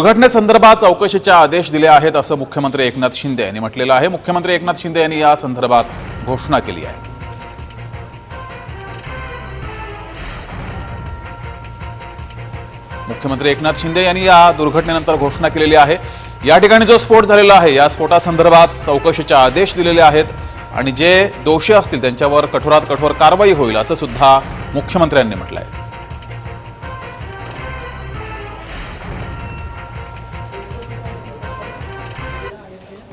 दुर्घटनेसंदर्भात चौकशीचे आदेश दिले आहेत असं मुख्यमंत्री एकनाथ शिंदे यांनी म्हटलेलं आहे. मुख्यमंत्री एकनाथ शिंदे यांनी या संदर्भात घोषणा केली आहे. मुख्यमंत्री एकनाथ शिंदे यांनी या दुर्घटनेनंतर घोषणा केलेली आहे. या ठिकाणी जो स्फोट झालेला आहे या स्फोटासंदर्भात चौकशीचे आदेश दिलेले आहेत आणि जे दोषी असतील त्यांच्यावर कठोरात कठोर कारवाई होईल असं सुद्धा मुख्यमंत्र्यांनी म्हटलं आहे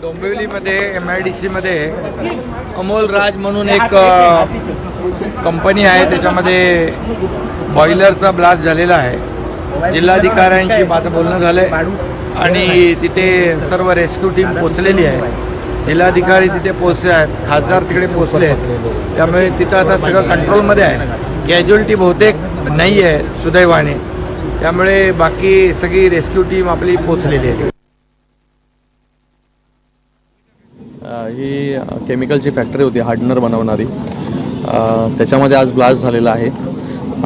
डोंबिवलीमध्ये एम आय डी सीमध्ये अमोल राज म्हणून एक कंपनी आहे. त्याच्यामध्ये बॉयलरचा ब्लास्ट झालेला आहे. जिल्हाधिकाऱ्यांशी माझं बोलणं झालं आहे आणि तिथे सर्व रेस्क्यू टीम पोचलेली आहे. जिल्हाधिकारी तिथे पोचले आहेत. खासदार तिकडे पोचले आहेत. त्यामुळे तिथं आता सगळं कंट्रोलमध्ये आहे. कॅज्युअलिटी बहुतेक नाही आहे सुदैवाने. त्यामुळे बाकी सगळी रेस्क्यू टीम आपली पोचलेली आहे. ही केमिकलची फॅक्टरी होती हार्डनर बनवणारी. त्याच्यामध्ये आज ब्लास्ट झालेला आहे.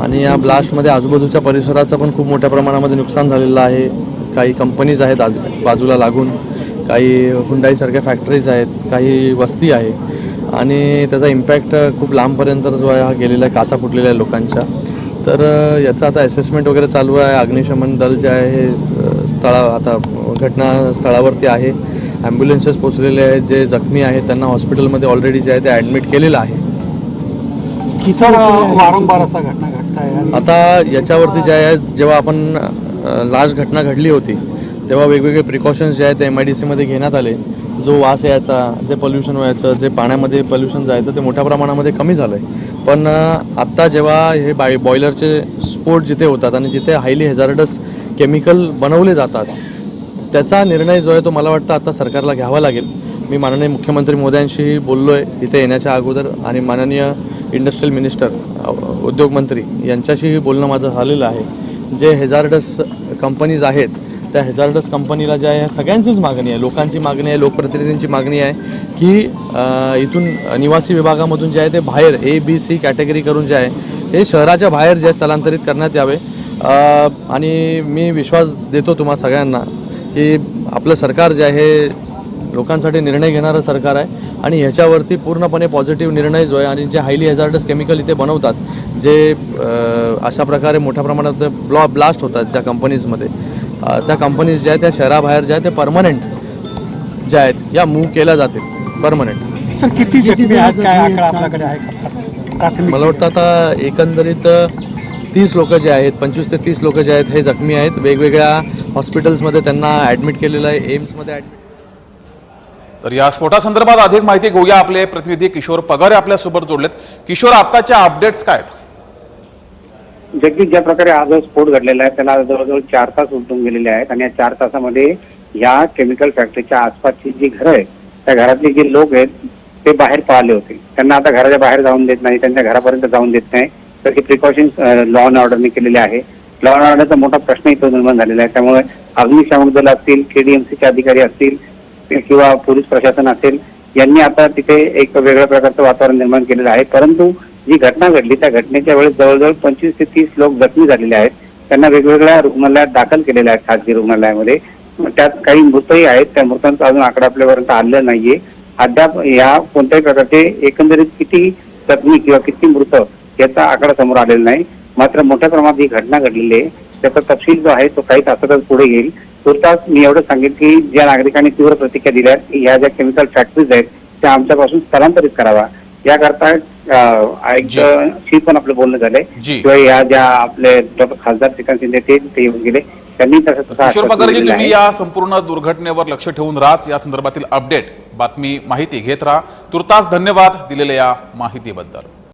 आणि या ब्लास्टमध्ये आजूबाजूच्या परिसराचं पण खूप मोठ्या प्रमाणामध्ये नुकसान झालेलं आहे. काही कंपनीज आहेत आज बाजूला लागून काही हुंडाईसारख्या फॅक्टरीज आहेत काही वस्ती आहे. आणि त्याचा इम्पॅक्ट खूप लांबपर्यंत जो आहे हा गेलेला आहे काचा फुटलेला आहे लोकांच्या. तर याचा याचं आता असेसमेंट वगैरे चालू आहे. अग्निशमन दल जे आहे हे स्थळा आता घटनास्थळावरती आहे. ॲम्ब्युलन्सेस पोचलेले आहेत जे जखमी आहेत त्यांना हॉस्पिटलमध्ये ऑलरेडी जे आहे ते ॲडमिट केलेलं आहे. किती वारंवार असा घटना घडत आहे आता याच्यावरती जे आहे जेव्हा आपण लास्ट घटना घडली होती तेव्हा वेगवेगळे प्रिकॉशन्स जे आहेत ते एम आय डी सीमध्ये घेण्यात आले. जो वास यायचा जे पोल्युशन व्हायचं जे पाण्यामध्ये पोल्युशन जायचं ते मोठ्या प्रमाणामध्ये कमी झालं आहे पण आत्ता जेव्हा हे बाय बॉयलरचे स्फोट जिथे होतात आणि जिथे हायली हेझार्डस केमिकल बनवले जातात त्याचा निर्णय जो आहे तो मला वाटतं आता सरकारला घ्यावा लागेल. मी माननीय मुख्यमंत्री मोद्यांशीही बोललो आहे इथे येण्याच्या अगोदर आणि माननीय इंडस्ट्रियल मिनिस्टर उद्योगमंत्री यांच्याशीही बोलणं माझं झालेलं आहे. जे हेझार्डस कंपनीज आहेत त्या हेझार्डस कंपनीला ज्या आहे सगळ्यांचीच मागणी आहे. लोकांची मागणी आहे लोकप्रतिनिधींची मागणी आहे की इथून निवासी विभागामधून जे आहे ते बाहेर ए बी सी कॅटेगरी करून जे आहे हे शहराच्या बाहेर जे स्थलांतरित करण्यात यावे. आणि मी विश्वास देतो तुम्हा सगळ्यांना की आपलं सरकार जे आहे लोकांसाठी निर्णय घेणारं सरकार आहे आणि ह्याच्यावरती पूर्णपणे पॉझिटिव्ह निर्णय जो आहे आणि जे हायली हेझार्डस केमिकल इथे बनवतात जे अशा प्रकारे मोठ्या प्रमाणात ब्लॉ ब्लास्ट होतात ज्या कंपनीजमध्ये त्या कंपनीज ज्या आहेत त्या शहराबाहेर ज्या आहेत ते परमनंट ज्या आहेत या मूव्ह केल्या जातील. परमनंट सर किती जखमी आहेत? काय आकडा आपल्याकडे आहे? मला वाटतं आता एकंदरीत तीस लोक जे आहेत पंचवीस ते तीस लोक जे आहेत हे जखमी आहेत. वेगवेगळ्या हॉस्पिटल्समध्ये त्यांना ॲडमिट केलेलं आहे एम्समध्ये ॲडमिट तर या स्फोटासंदर्भात अधिक माहिती घेऊया आपले प्रतिनिधी किशोर पगारे आपल्यासोबत जोडलेत. किशोर आत्ताच्या अपडेट्स काय आहेत? जगदीश ज्या प्रकारे हा जो स्फोट घडलेला आहे त्याला जवळजवळ चार तास उलटून गेलेले आहेत आणि या चार तासामध्ये या केमिकल फॅक्टरीच्या आसपासची जी घरं आहेत त्या घरातले जे लोक आहेत ते बाहेर पळाले होते. त्यांना आता घराच्या बाहेर जाऊन देत नाही त्यांच्या घरापर्यंत जाऊन देत नाही. तर ही प्रिकॉशन्स लॉ अँड ऑर्डरने केलेले आहे. लॉ मोठा प्रश्न इथं निर्माण झालेला आहे. त्यामुळे अग्निशामक दल असतील केडीएमसीचे अधिकारी असतील किंवा पोलीस प्रशासन असेल यांनी आता तिथे एक वेगळ्या प्रकारचं वातावरण निर्माण केलेलं आहे. परंतु जी घटना घडली त्या घटनेच्या वेळेस जवळजवळ पंचवीस ते तीस लोक जखमी झालेले आहेत. त्यांना वेगवेगळ्या रुग्णालयात दाखल केलेले आहेत खासगी रुग्णालयामध्ये. त्यात काही मृतही आहेत. त्या मृतांचा अजून आकडा आपल्यापर्यंत आलेला नाहीये. अद्याप या कोणत्याही प्रकारचे एकंदरीत किती जखमी किंवा किती मृत याचा आकडा समोर आलेला नाही. मात्र मोठ्या प्रमाणात ही घटना घडलेली आहे. त्याचा तपशील जो आहे तो काही तासातच पुढे येईल. तुर्तास मी एवढं सांगेन की ज्या नागरिकांनी तीव्र प्रतिक्रिया दिल्या ह्या ज्या केमिकल फॅक्टरीज आहेत त्या आमच्यापासून स्थलांतरित करावा. याकरता. शी पण आपलं बोलणं झालंय. जी. किंवा या ज्या आपले डॉक्टर खासदार श्रीकांत शिंदे ते येऊन गेले. त्यांनी तुम्ही. या संपूर्ण दुर्घटनेवर लक्ष ठेवून राहाच. या संदर्भातील अपडेट बातमी माहिती घेत राहा. तुर्तास धन्यवाद दिलेल्या या माहितीबद्दल.